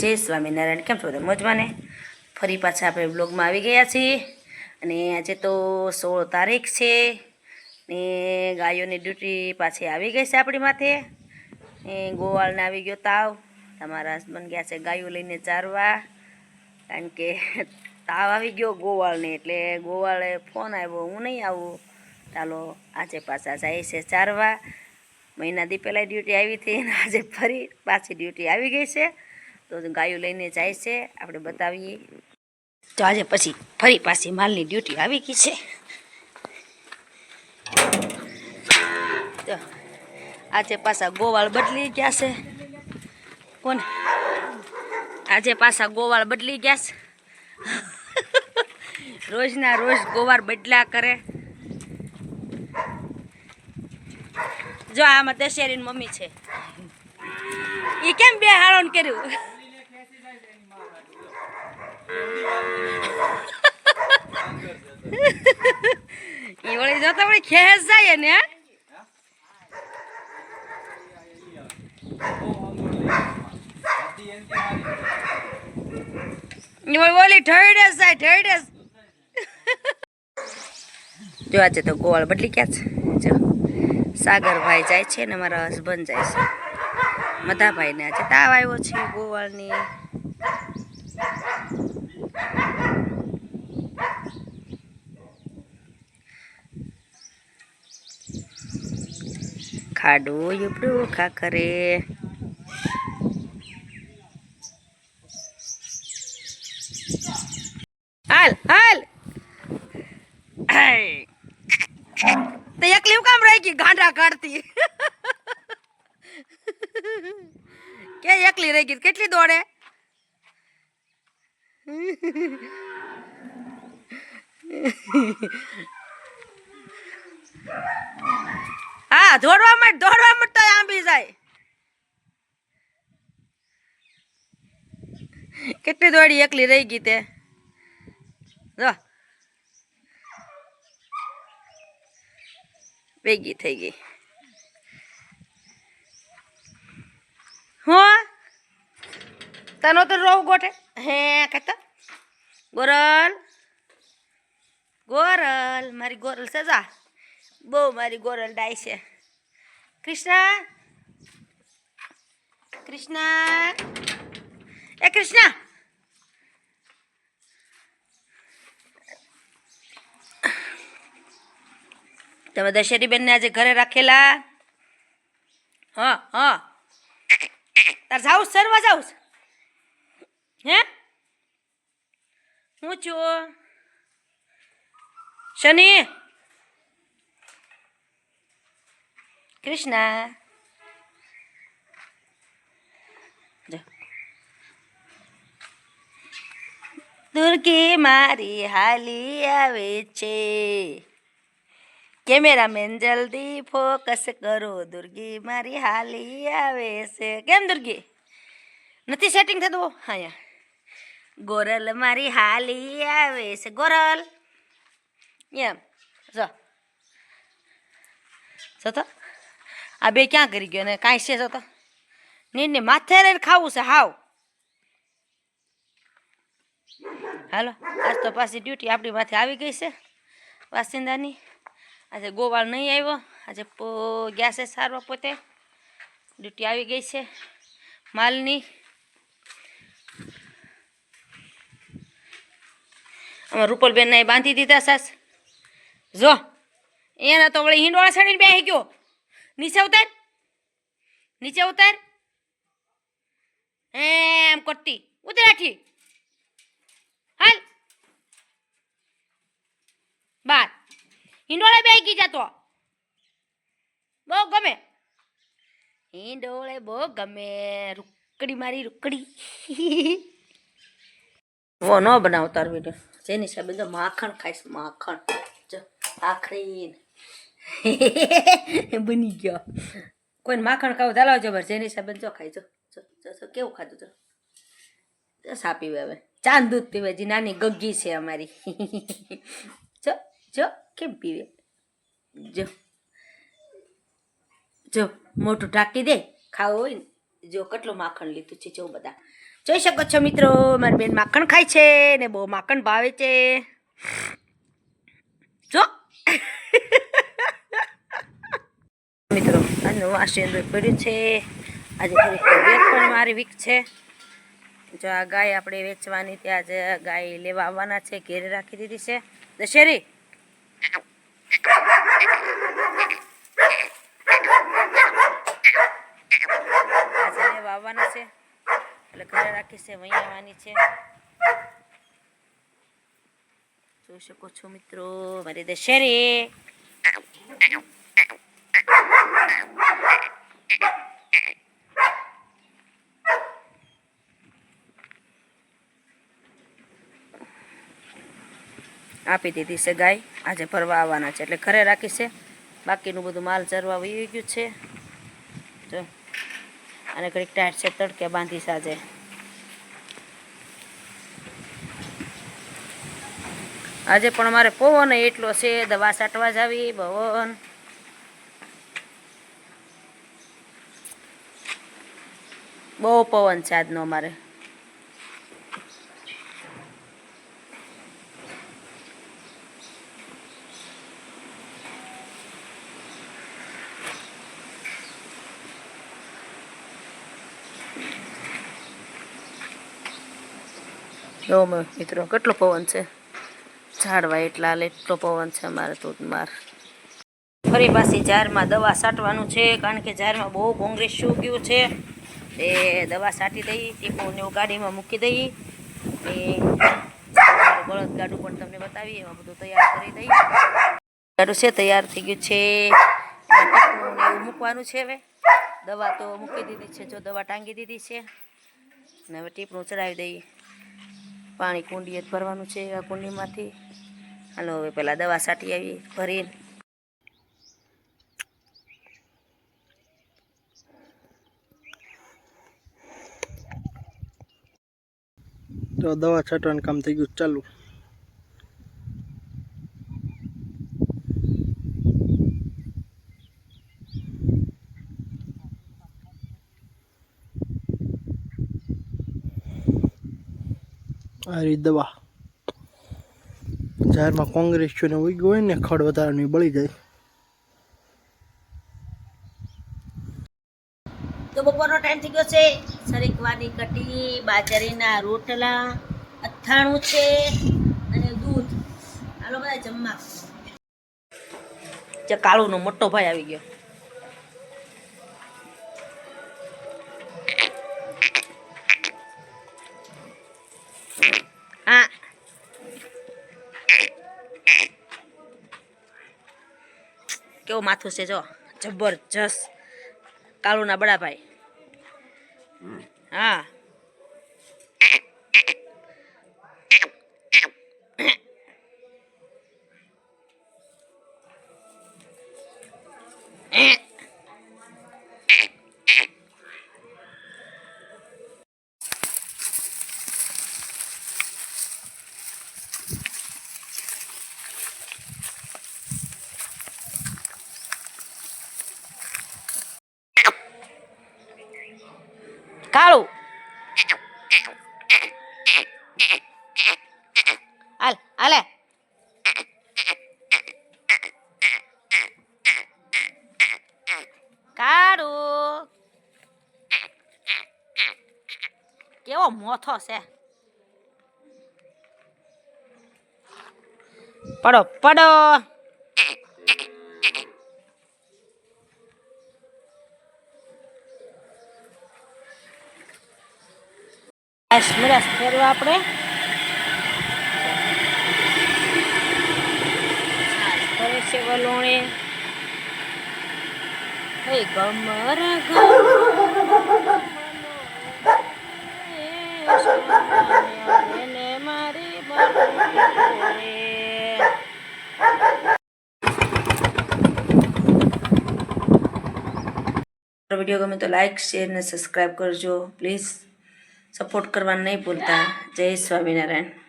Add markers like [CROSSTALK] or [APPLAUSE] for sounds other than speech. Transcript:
જય સ્વામિનારાયણ. કેમ છો બધા મોજમાં ફરી પાછા આપણે બ્લોગમાં આવી ગયા છીએ. અને આજે તો સોળ તારીખ છે ને ગાયોની ડ્યુટી પાછી આવી ગઈ છે આપણી માથે. એ ગોવાળને આવી ગયો તાવ. તમારા હસબન્ડ ગયા છે ગાયો લઈને ચારવા. કારણ કે તાવ આવી ગયો ગોવાળને. એટલે ગોવાળે ફોન આવ્યો હું નહીં આવું. ચાલો, આજે પાછા જાય છે ચારવા. મહિનાથી પહેલાં ડ્યુટી આવી હતી અને આજે ફરી પાછી ડ્યુટી આવી ગઈ છે. તો ગાયો લઈને જાય છે. આપણે બતાવીએ. તો આજે પછી ફરી પાછી માલની ડ્યુટી આવી ગઈ છે. તો આજે પાછા ગોવાળ બદલી ગયા છે. કોણ? આજે પાછા ગોવાળ બદલી ગયા છે. રોજના રોજ ગોવાળ બદલા કરે. જો આમાં દશેરીની મમ્મી છે. એ કેમ બે હાળોન કર્યું? વળી જો તો વળી ખેસ જાય ને ઓલી ઠરડેસ જાય ઠરડેસ જો આજે તો ગોવાળ બદલી ક્યાં છે. જો, સાગરભાઈ જાય છે ને મારા હસબન્ડ જાય છે. મધાભાઈને આજે તાવ આવ્યો છે ગોવાળની. ખાડું યુપડું ખાખરે હાલ હાલ હાય. તો એકલી હું કામ રહી ગઈ ગાંડા કાઢતી કે એકલી રહી ગઈ કેટલી દોડે હા દોડવા માંડ દોડવા માંડ તો આંબી જાય. કેટલી દોડી એકલી રહી ગઈ તે? જો. ભેગી થઈ ગઈ. હું? તનો તો રોવ ગોઠે. હે, કહેતા. ગોરલ. ગોરલ. મારી ગોરલ સજા બહુ મારી ગોરલ ડાય છે. કૃષ્ણ કૃષ્ણ એ કૃષ્ણ તમે દશેરી બેનને આજે ઘરે રાખેલા હા હા તાર જાઉં સરવા જાઉં હે હું છું શનિ કૃષ્ણ. દુર્ગે મારી હાલી આવે છે કેમેરામેન જલ્દી ફોકસ કરો દુર્ગી મારી હાલી આવે છે કેમ દુર્ગી નથી સેટિંગ થતું હા ગોરલ મારી હાલી આવે છે ગોરલ એમ જો જો તો આ બે ક્યાં કરી ગયો ને કાંઈ છે તો તો નહીં માથે રહીને ખાવું છે, હાવ. હાલો, આજ તો પાછી ડ્યુટી આપણી માથે આવી ગઈ છે, વાસિંદાની. આજે ગોવાળ નહીં આવ્યો, આજે ગયા છે સારવા પોતે. ડ્યુટી આવી ગઈ છે, માલની. અમારા રૂપલબેનને બાંધી દીધા સાસ. જો, એને તો વળી હિંડોળા ચડીને બેસી ગયો. નીચે ઉતર. નીચે ઉતર. એમ કરતી. ઉતર રાખી હાલ. બાર. હિંડોળે બે ગી જતો બહુ ગમે. હિંડોળે બહુ ગમે. રૂકડી મારી રૂકડી. [LAUGHS] વો ન બનાવતા વીડિયો જેની હિસાબે માખણ ખાઈશ, માખણ. આખરી [LAUGHS] બની ગયો. કોઈને માખણ ખાવું ચાલો જબર જેની હિસાબે જો ખાઈ જો. કેવું ખાધું જો સા પીવે હવે. ચાંદ દૂધ પીવે જે નાની ગગ્ગી છે અમારી. [LAUGHS] જો જો, કેમ પીવે? જો. જો, મોટું ઢાંકી દે, ખાવું હોય ને, જો કેટલું માખણ લીધું છે, જો બધા. જોઈ શકો છો મિત્રો, મારી બેન માખણ ખાય છે ને બહુ માખણ ભાવે છે. જો. આજનું વાસી અંદર પડ્યું છે. આજે થોડીક તબિયત પણ મારી વીક છે. જો આ ગાય આપણે વેચવાની ત્યાં જ ગાય લેવા આવવાના છે, ઘેરે રાખી દીધી છે. દશેરી! આજે લેવા આવવાના છે. એટલે ઘરે રાખી છે, વહી આવવાની છે. જોઈ શકો છો મિત્રો, મારી દશેરી! આપી દીધી છે ગાય. આજે ભરવા આવવાના છે. એટલે ઘરે રાખી છે. બાકીનું બધું માલ ચરવા વહી ગયું છે. જો. અને ઘડીક ટાઈટ છે, તડકે બાંધી સાજે આજે. પણ મારે પવન એટલો છે, દવા છાંટવા જાવી, પવન. બહુ પવન છે આજનો અમારે. જો મિત્રો, કેટલો પવન છે? ઝાડવા એટલા એટલો પવન છે અમારે ધોધમાર ફરી પાછી ઝાડમાં દવા છાંટવાનું છે, કારણ કે ઝાડમાં બહુ કોંગ્રેસ ગયું છે. એ દવા છાંટી દઈ ટીપોને ગાડીમાં મૂકી દઈ. એ બળદ ગાડું પણ તમને બતાવી એમાં બધું તૈયાર કરી દઈ. ગાડું છે, તૈયાર થઈ ગયું છે. એવું મૂકવાનું છે હવે. દવા તો મૂકી દીધી છે, જો દવા ટાંગી દીધી છે. અને હવે ટીપણું ચડાવી દઈએ પાણી કુંડીએ જ ભરવાનું છે આ કુંડીમાંથી. હાલો, હવે પહેલાં દવા છાંટી આવી ભરી તો દવા છાંટવાનું કામ થઈ ગયું, ચાલુ. રીત દવા. જાહેરમાં કોંગ્રેસ છે ને ઉગ્યું હોય ને, ખડ વધારાની બળી જાય. તો બપોરનો ટાઈમ થઈ ગયો છે. સરીકવાની કટી બાજરીના રોટલા, અથાણું છે અને દૂધ. આલો બધા જમવા. કાળુનો મોટો ભાઈ આવી ગયો. કેવું માથું છે જો જબરજસ્ત. કાળુના બડા ભાઈ હા કાળું હાલ હાલે કાળું કેવો મોથો છે પડો પડો કાશ્મીર ફેરવા આપણે કરે છે વલોણે ગમર ગમને મારી બને વીડિયો ગમે તો લાઈક શેર ને સબસ્ક્રાઈબ કરજો. પ્લીઝ સપોર્ટ કરવાનું નહીં ભૂલતા. જય સ્વામિનારાયણ.